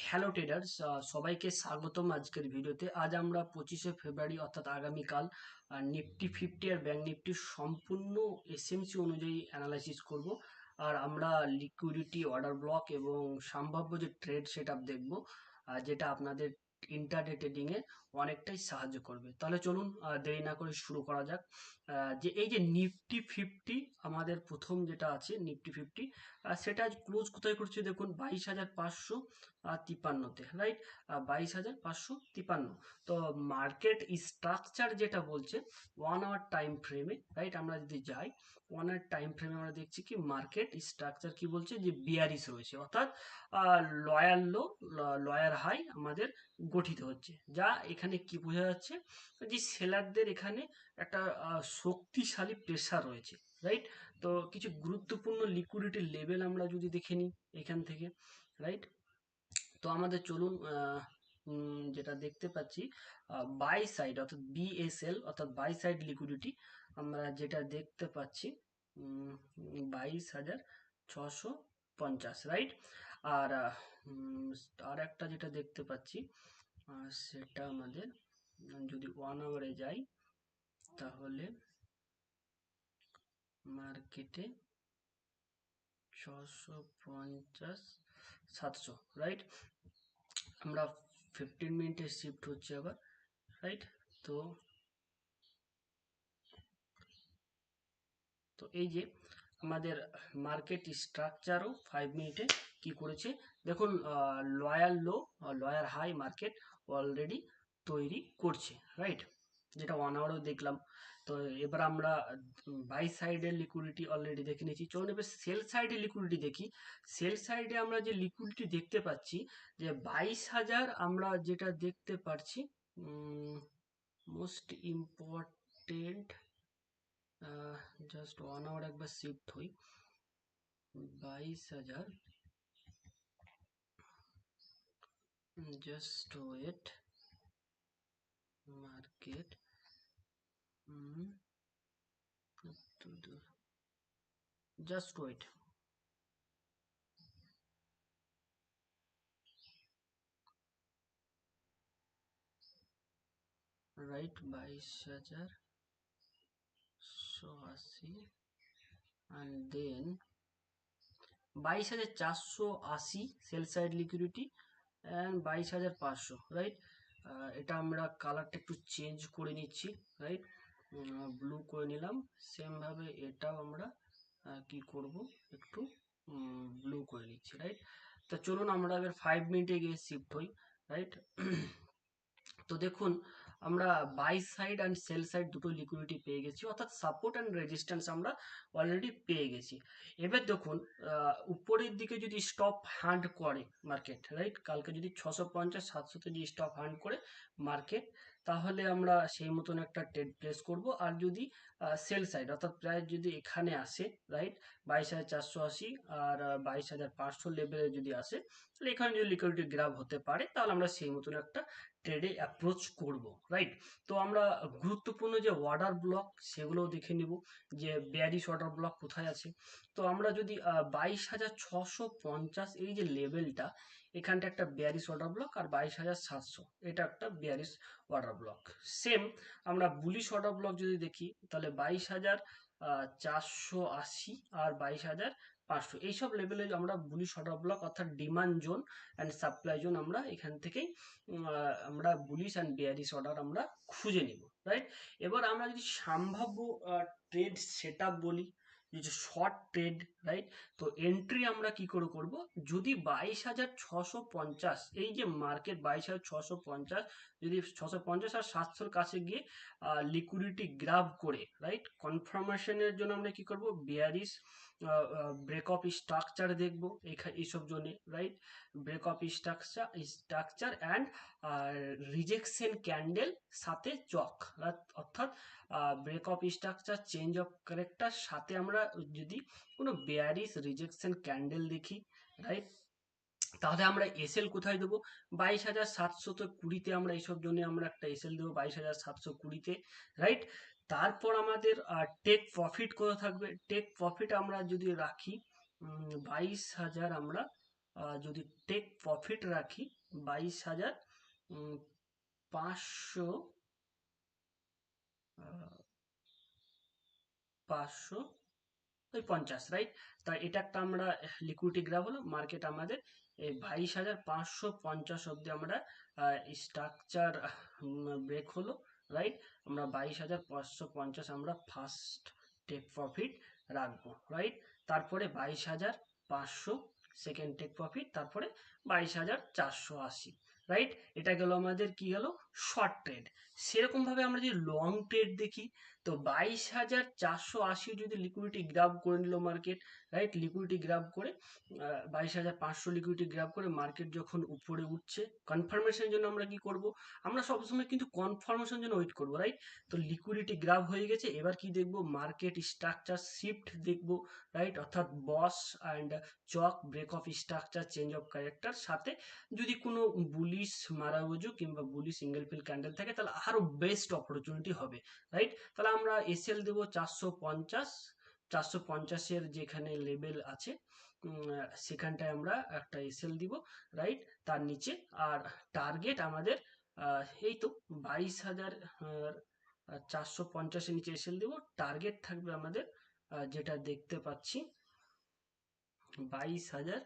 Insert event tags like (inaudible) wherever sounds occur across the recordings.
Hello traders সবাইকে স্বাগতম আজকের ভিডিওতে। আজ আমরা পঁচিশে ফেব্রুয়ারি, অর্থাৎ আগামীকাল নিফটি ফিফটি আর ব্যাঙ্ক নিফটির সম্পূর্ণ এসএমসি অনুযায়ী অ্যানালাইসিস করব। আর আমরা লিকুইডিটি অর্ডার ব্লক এবং সম্ভাব্য যে ট্রেড সেট আপ দেখব যেটা আপনাদের ইন্টারডে ট্রেডিংয়ে অনেকটাই সাহায্য করবে। তাহলে চলুন দেরি না করে শুরু করা যাক। যে এই যে নিফটি ফিফটি, আমাদের প্রথম যেটা আছে, নিফটি ফিফটি সেটা ক্লোজ কোথায় করছে দেখুন, বাইশ হাজার পাঁচশো তিপ্পান্নতে রাইট বাইশ হাজার পাঁচশো তিপ্পান্ন। তো মার্কেট স্ট্রাকচার যেটা বলছে ওয়ান আওয়ার টাইম ফ্রেমে রাইট আমরা যদি যাই ওয়ান আওয়ার টাইম ফ্রেমে আমরা দেখছি কি, মার্কেট স্ট্রাকচার কি বলছে, যে বিয়ারিস রয়েছে। অর্থাৎ লয়ার লো লয়ার হাই আমাদের গঠিত হচ্ছে, যা এখানে কি বোঝা যাচ্ছে? যে সেলারদের এখানে একটা শক্তিশালী প্রেসার রয়েছে রাইট তো কিছু গুরুত্বপূর্ণ লিকুইডিটি লেভেল আমরা যদি দেখে নিই এখান থেকে রাইট তো আমাদের চলুন যেটা দেখতে পাচ্ছি বাই সাইড অর্থাৎ বিএসএল অর্থাৎ বাই সাইড লিকুইডিটি আমরা যেটা দেখতে পাচ্ছি বাইশ হাজার ছশো পঞ্চাশ রাইট আর আর একটা যেটা দেখতে পাচ্ছি সেটা আমাদের, যদি ওয়ান আওয়ারে যাই, তাহলে মার্কেটে ছশো পঞ্চাশ, সাতশো রাইট আমরা ফিফটিন মিনিটে শিফট হচ্ছে আবার রাইট তো তো এই যে আমাদের মার্কেট স্ট্রাকচারও ফাইভ মিনিটে কি করেছে? দেখুন lower low lower high market already তৈরি করছে, রাইট? যেটা ওয়ান আওয়ারও দেখলাম। তো এবার আমরা বাই সাইডের লিকুইডিটি অলরেডি দেখে নিয়েছি। চলুন এবার সেল সাইডের লিকুইডিটি দেখি। সেল সাইডে আমরা যে লিকুইডিটি দেখতে পাচ্ছি, যে বাইশ হাজার আমরা যেটা দেখতে পাচ্ছি most important just one hour একবার শিফট হই। বাইশ হাজার just wait market just wait right বাইশ হাজার একশো আশি অ্যান্ড দেন বাইশ হাজার চারশো আশি সেল সাইড লিকুইডিটি অ্যান্ড বাইশ হাজার পাঁচশো রাইট এটা আমরা কালারটা একটু চেঞ্জ করে নিচ্ছি রাইট ব্লু করে নিলাম সেমভাবে এটাও আমরা কি করব? একটু ব্লু করে নিচ্ছি রাইট তা চলুন আমরা এবার ফাইভ মিনিটে গিয়ে শিফট হই রাইট (clears throat) তো দেখুন আমরা buy side and sell side দুটো লিকুইডিটি পেয়ে গেছি, অর্থাৎ সাপোর্ট অ্যান্ড রেজিস্ট্যান্স আমরা অলরেডি পেয়ে গেছি। এবার দেখুন উপরের দিকে যদি স্টপ হ্যান্ড করে মার্কেট রাইট কালকে যদি ছশো পঞ্চাশ, সাতশোতে যদি স্টপ হ্যান্ড করে মার্কেট তাহলে আমরা সেই মতন একটা ট্রেড প্লেস করব। আর যদি সেল সাইড, অর্থাৎ প্রায় যদি এখানে আসে, রাইট, বাইশ হাজার চারশো আশি আর বাইশ হাজার পাঁচশো লেভেলে যদি আসে, তাহলে এখানে যদি লিকুইডিটি গ্রাফ হতে পারে, তাহলে আমরা সেই মতন একটা ট্রেডে অ্যাপ্রোচ করব রাইট তো আমরা গুরুত্বপূর্ণ যে অর্ডার ব্লক সেগুলোও দেখে নিব, যে বিয়ারিশ অর্ডার ব্লক কোথায় আছে। তো আমরা যদি বাইশ হাজার ছশো পঞ্চাশ এই যে লেভেলটা এখানটা একটা বিয়ারিশ অর্ডার ব্লক আর বাইশ হাজার সাতশো। এটা একটা বিয়ারিশ অর্ডার ব্লক সেম আমরা বুলিশ অর্ডার ব্লক যদি দেখি, তাহলে বাইশ হাজার চারশো আশি আর বাইশ হাজার পাঁচশো। এইসব লেভেলে আমরা বুলিশ অর্ডার ব্লক অর্থাৎ demand zone and supply zone আমরা এখান থেকেই আমরা বুলিশ অ্যান্ড বিয়ারিশ অর্ডার আমরা খুঁজে নিব রাইট এবার আমরা যদি সম্ভাব্য ট্রেড সেট বলি যে শর্ট ট্রেড রাইট তো এন্ট্রি আমরা কি করে করব? যদি বাইশ হাজার ছশো পঞ্চাশ, এই যে মার্কেট বাইশ হাজার ছশো পঞ্চাশ, যদি ছশো পঞ্চাশ আর সাতশোর কাছে গিয়ে লিকুইডিটি গ্রাব করে রাইট কনফার্মেশনের জন্য আমরা কি করব? বিয়ারিশ ব্রেক অফ স্ট্রাকচার দেখব এইসব জন্যে right break of structure structure and rejection candle সাথে চক, অর্থাৎ break of structure change of character সাথে আমরা যদি কোনো বেয়ারিস রিজেকশন ক্যান্ডেল দেখি রাইট তাহলে আমরা এসএল কোথায় দেবো? বাইশ হাজার সাতশো তো কুড়িতে আমরা এইসব জন্য আমরা একটা এসএল দেবো বাইশ হাজার সাতশো কুড়িতে রাইট তারপর আমাদের টেক প্রফিট কত থাকবে? টেক প্রফিট আমরা যদি রাখি বাইশ হাজার আমরা যদি টেক প্রফিট রাখি, বাইশ হাজার পাঁচশো পাঁচশো, ওই পঞ্চাশ রাইট তা এটা একটা আমরা লিকুইডিটি গ্রাফ হলো মার্কেট আমাদের এই বাইশ হাজার পাঁচশো পঞ্চাশ অবধি আমরা স্ট্রাকচার ব্রেক হলো রাইট আমরা বাইশ হাজার পাঁচশো পঞ্চাশ আমরা ফার্স্ট টেক প্রফিট রাখব রাইট তারপরে বাইশ হাজার পাঁচশো সেকেন্ড টেক প্রফিট তারপরে বাইশ হাজার চারশো আশি রাইট এটা গেল আমাদের কি গেল শর্ট ট্রেড সেরকম ভাবে আমরা যদি লং ট্রেড দেখি, তো বাইশ হাজার চারশো আশি যদি লিকুইডিটি গ্রাফ করে নিল মার্কেট রাইট লিকুইডিটি গ্রাফ করে বাইশ হাজার পাঁচশো লিকুইডিটি গ্রাফ করে মার্কেট যখন উপরে উঠছে কনফার্মেশনের জন্য আমরা কি করব? আমরা সবসময় কিন্তু কনফার্মেশন জন্য ওয়েট করব রাইট তো লিকুইডিটি গ্রাফ হয়ে গেছে, এবার কি দেখব? মার্কেট স্ট্রাকচার শিফট দেখব রাইট অর্থাৎ BOS and choch break of structure change of character সাথে যদি কোনো বুলিশ মারাবুজু কিংবা বুলিশ সিঙ্গেল ফিল ক্যান্ডেল থাকে, তাহলে আরও বেস্ট অপরচুনিটি হবে রাইট তাহলে আমরা এসএল দেব চারশো পঞ্চাশ, চারশো পঞ্চাশের যেখানে লেভেল আছে সেখানটায় আমরা একটা এসএল দিব রাইট তার নিচে, আর টার্গেট আমাদের এই তো বাইশ হাজার চারশো পঞ্চাশের নিচে এসএল দিব টার্গেট থাকবে আমাদের যেটা দেখতে পাচ্ছি, বাইশ হাজার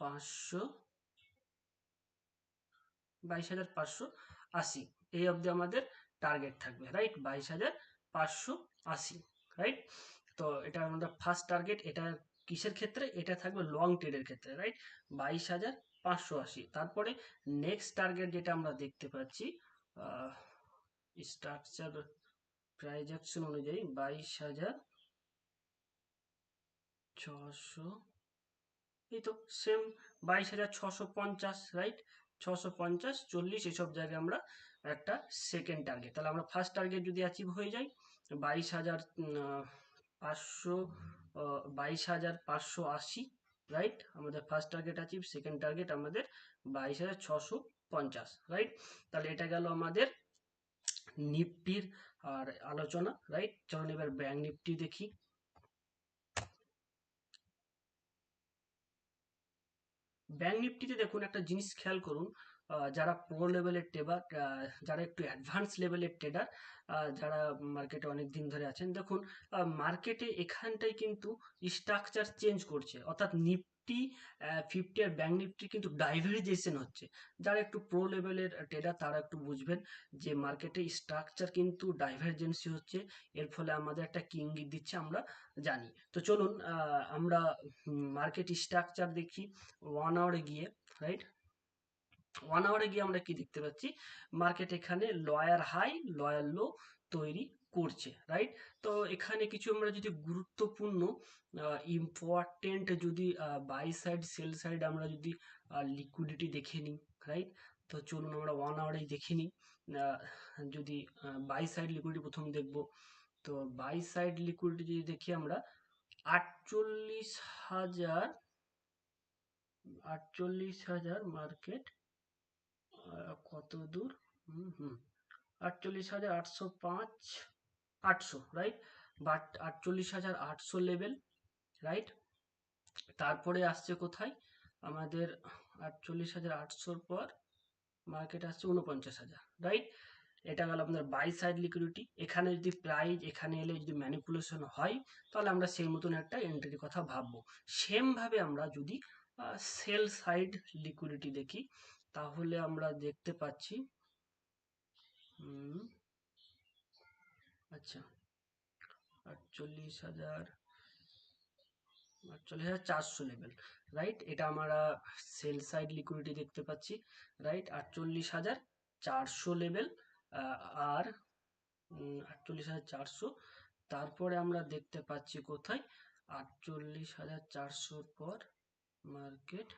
পাঁচশো বাইশ হাজার পাঁচশো আশি। এই অবধি আমাদের টার্গেট থাকবে রাইট বাইশ হাজার পাঁচশো আশি রাইট তো এটা আমাদের ফার্স্ট টার্গেট এটা কিসের ক্ষেত্রে? এটা থাকবে লং ট্রেডের ক্ষেত্রে রাইট বাইশ হাজার পাঁচশো আশি। তারপরে নেক্সট টার্গেট যেটা আমরা দেখতে পাচ্ছি স্ট্রাকচার প্রাইজ অনুযায়ী বাইশ হাজার ছশো, এই তো সেম বাইশ হাজার ছশো পঞ্চাশ রাইট ছশো পঞ্চাশ, চল্লিশ এসব জায়গায় আমরা একটা সেকেন্ড টার্গেট তাহলে আমরা ফার্স্ট টার্গেট যদি অ্যাচিভ হয়ে যাই, বাইশ হাজার পাঁচশো বাইশ হাজার পাঁচশো আশি রাইট আমাদের first target achieve second target আমাদের বাইশ হাজার ছশো পঞ্চাশ রাইট তাহলে এটা গেল আমাদের নিফটির আর আলোচনা রাইট চলুন এবার ব্যাংক নিফটি দেখি। ব্যাংক নিফটিতে দেখুন একটা জিনিস খেয়াল করুন যারা প্রো লেভেলের ট্রেডার যারা একটু অ্যাডভান্স লেভেলের ট্রেডার যারা মার্কেটে অনেক দিন ধরে আছেন, দেখুন মার্কেটে এখানটায় কিন্তু স্ট্রাকচার চেঞ্জ করছে। অর্থাৎ নিফটি ফিফটি আর ব্যাংক নিফটি কিন্তু ডাইভার্জেশন হচ্ছে। যারা একটু প্রো লেভেলের ট্রেডার তারা একটু বুঝবেন যে মার্কেটে স্ট্রাকচার কিন্তু ডাইভার্জেন্সি হচ্ছে, এর ফলে আমাদের একটা কি ইঙ্গিত দিচ্ছে আমরা জানি। তো চলুন আমরা মার্কেট স্ট্রাকচার দেখি ওয়ান আওয়ারে গিয়ে রাইট ওয়ান আওয়ারে গিয়ে আমরা কি দেখতে পাচ্ছি? মার্কেট এখানে লয়ার হাই লয়ার লো তৈরি করছে রাইট তো এখানে কিছু আমরা যদি গুরুত্বপূর্ণ ইম্পর্টেন্ট যদি বাই সাইড সেল সাইড আমরা যদি লিকুইডিটি দেখে নিই রাইট তো চলুন আমরা ওয়ান আওয়ারেই দেখে নিই যদি বাই সাইড লিকুইডিটি প্রথম দেখব। তো বাই সাইড লিকুইডিটি যদি দেখি আমরা, আটচল্লিশ হাজার আটচল্লিশ হাজার মার্কেট কত দূর? হুম হুম, আটচল্লিশ হাজার আটশো পাঁচ আটশো রাইট বাট আটচল্লিশ হাজার আটশো লেভেল রাইট তারপরে আসছে কোথায়? আমাদের আটচল্লিশ হাজার আটশোর পর মার্কেট আসছে উনপঞ্চাশ হাজার রাইট এটা গেল আপনার বাই সাইড লিকুইডিটি এখানে যদি প্রাইস এখানে এলে যদি ম্যানিপুলেশন হয়, তাহলে আমরা সেই মতন একটা এন্ট্রির কথা ভাববো। সেম ভাবে আমরা যদি সেল সাইড লিকুইডিটি দেখি, তাহলে আমরা দেখতে পাচ্ছি আচ্ছা। আটচল্লিশ হাজার আটচল্লিশ হাজার চারশো লেভেল রাইট এটা আমরা সেল সাইড লিকুইডিটি দেখতে পাচ্ছি রাইট আটচল্লিশ হাজার চারশো লেভেল আর আটচল্লিশ হাজার চারশো, তারপরে আমরা দেখতে পাচ্ছি কোথায়? আটচল্লিশ হাজার চারশোর পর মার্কেট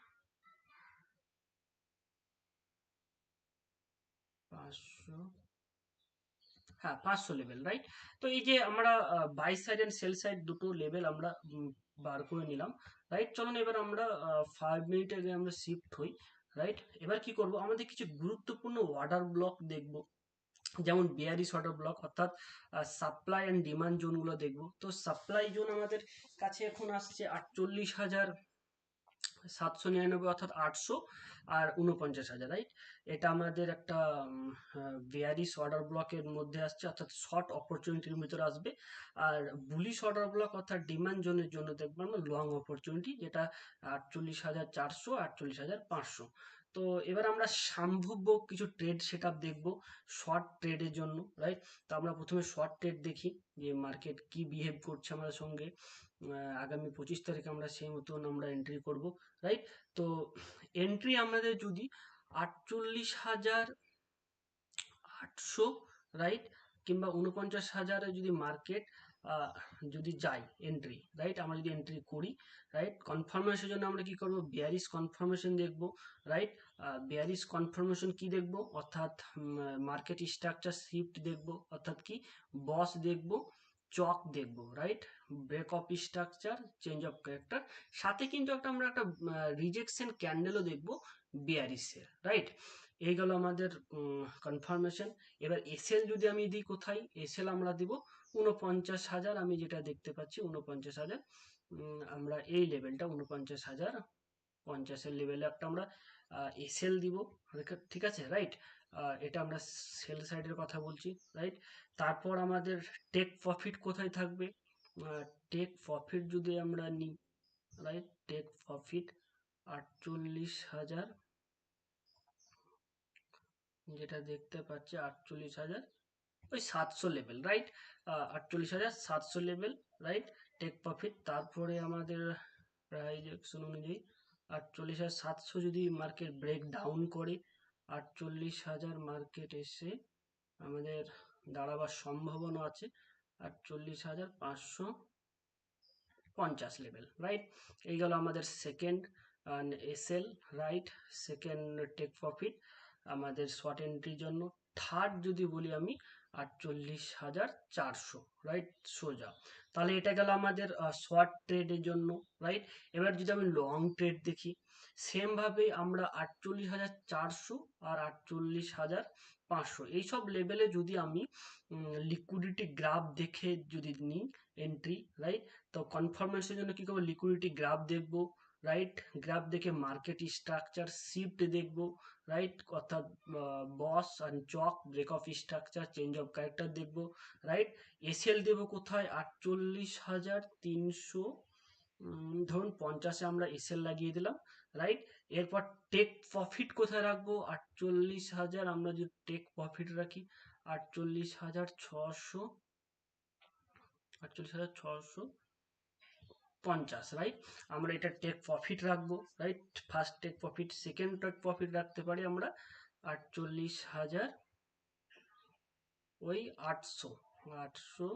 পাঁচশো হ্যাঁ পাঁচশো লেভেল রাইট তো এই যে আমরা buy side and sell side দুটো লেভেল আমরা বার করে নিলাম রাইট চলুন এবার আমরা ফাইভ মিনিট আগে আমরা শিফট হই রাইট এবার কি করব? আমাদের কিছু গুরুত্বপূর্ণ ওয়াটার ব্লক দেখব, যেমন বিয়ারিশ ওয়াটার ব্লক অর্থাৎ সাপ্লাই অ্যান্ড ডিমান্ড জোনগুলো দেখব। তো সাপ্লাই জোন আমাদের কাছে এখন আসছে আটচল্লিশ হাজার সাতশো নিরানব্বই অর্থাৎ আটশো আর উনপঞ্চাশ হাজার রাইট এটা আমাদের একটা ভেয়ারিস অর্ডার ব্লকের মধ্যে আসছে, অর্থাৎ শর্ট অপরচুনিটির ভিতরে আসবে। আর বুলিশ অর্ডার ব্লক অর্থাৎ ডিমান্ড জোনের জন্য দেখব আমরা লং অপরচুনিটি যেটা আটচল্লিশ হাজার চারশো, আটচল্লিশ হাজার পাঁচশো। তো এবার আমরা সম্ভাব্য কিছু ট্রেড সেট আপ দেখব শর্ট ট্রেডের জন্য রাইট তো আমরা প্রথমে শর্ট ট্রেড দেখি, যে মার্কেট কি বিহেভ করছে আমাদের সঙ্গে। আগামী পঁচিশ তারিখে আমরা সেই মতন আমরা এন্ট্রি করব রাইট তো এন্ট্রি আমাদের যদি আটচল্লিশ হাজার আটশো রাইট কিংবা উনপঞ্চাশ হাজারে যদি মার্কেট যদি যাই এন্ট্রি রাইট আমরা যদি এন্ট্রি করি রাইট কনফার্মেশনের জন্য আমরা কি করব? বিয়ারিস কনফার্মেশন দেখব রাইট বিয়ারিস কনফার্মেশন কি দেখব? অর্থাৎ মার্কেট স্ট্রাকচার শিফট দেখব, অর্থাৎ কি? বস দেখব চক দেখব right break of structure change of character সাথে কিন্তু একটা আমরা একটা রিজেকশন ক্যান্ডেলও দেখব বিয়ারিসের রাইট এই গেল আমাদের কনফার্মেশন এবার এসএল যদি আমি দিই কোথায়? এসএল আমরা দিব উনপঞ্চাশ হাজার, আমি যেটা দেখতে পাচ্ছি উনপঞ্চাশ হাজার। আমরা এই লেভেলটা উনপঞ্চাশ হাজার, পঞ্চাশের লেভেলে একটা আমরা এসএল দিব। ঠিক আছে রাইট এটা আমরা সেল সাইডের কথা বলছি রাইট তারপর আমাদের টেক প্রফিট কোথায় থাকবে? টেক প্রফিট যদি আমরা নিই রাইট টেক প্রফিট আটচল্লিশ হাজার, যেটা দেখতে পাচ্ছি আটচল্লিশ হাজার, ওই সাতশো লেভেল রাইট আটচল্লিশ হাজার সাতশো লেভেল রাইট টেক প্রফিট তারপরে আমাদের প্রাইজ অনুযায়ী আটচল্লিশ হাজার সাতশো যদি মার্কেট ব্রেক ডাউন করে আটচল্লিশ হাজার মার্কেট এসে আমাদের দাঁড়াবার সম্ভাবনা আছে। আটচল্লিশ হাজার পাঁচশো পঞ্চাশ লেভেল রাইট এই গেল আমাদের second SL right second take profit আমাদের শর্ট এন্ট্রির জন্য। থার্ড যদি বলি আমি আটচল্লিশ হাজার চারশো রাইট সোজা। তাহলে এটা গেল আমাদের শর্ট ট্রেডের জন্য রাইট এবার যদি আমি লং ট্রেড দেখি সেমভাবে আমরা আটচল্লিশ হাজার চারশো আর আটচল্লিশ হাজার পাঁচশো এইসব লেভেলে যদি আমি লিকুইডিটি গ্রাফ দেখে যদি নিই এন্ট্রি রাইট তো কনফার্মেশনের জন্য কী করব? লিকুইডিটি গ্রাফ দেখব রাইট গ্রাফ দেখে মার্কেট স্ট্রাকচার শিফট দেখব রাইট অর্থাৎ BOS and choch break of structure change of character দেখব রাইট এসএল দেবো কোথায়? আটচল্লিশ হাজার তিনশো ধরুন পঞ্চাশে আমরা এসএল লাগিয়ে দিলাম রাইট এরপর টেক প্রফিট কোথায় রাখব? আটচল্লিশ হাজার, আমরা যদি টেক প্রফিট রাখি, আটচল্লিশ হাজার ছশো, আটচল্লিশ হাজার ছশো পঞ্চাশ রাইট আমরা এটা টেক প্রফিট রাখব right first take profit second take profit রাখতে পারি আমরা আটচল্লিশ হাজার ওই আটশো আটশো,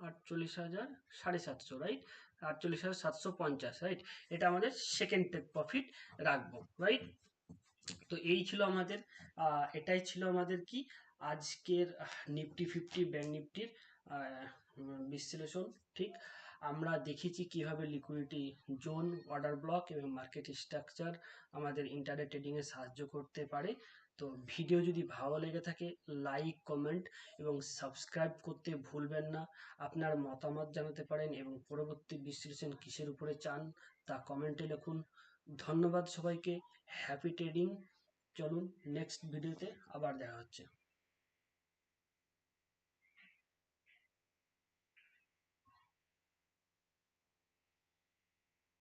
আটচল্লিশ হাজার সাড়ে সাতশো রাইট আটচল্লিশ হাজার সাতশো পঞ্চাশ রাইট এটা আমাদের সেকেন্ড টেক প্রফিট রাখব রাইট তো এই ছিল আমাদের এটাই ছিল আমাদের কি? আজকের নিফটি ফিফটি ব্যাঙ্ক নিফটির বিশ্লেষণ। ঠিক, আমরা দেখেছি কীভাবে লিকুইডিটি জোন অর্ডার ব্লক এবং মার্কেট স্ট্রাকচার আমাদের ইন্টারনেট ট্রেডিংয়ে সাহায্য করতে পারে। তো ভিডিও যদি ভালো লেগে থাকে লাইক কমেন্ট এবং সাবস্ক্রাইব করতে ভুলবেন না। আপনার মতামত জানাতে পারেন এবং পরবর্তী বিশ্লেষণ কিসের উপরে চান, তা কমেন্টে লিখুন। ধন্যবাদ সবাইকে হ্যাপি ট্রেডিং চলুন নেক্সট ভিডিওতে আবার দেখা হচ্ছে।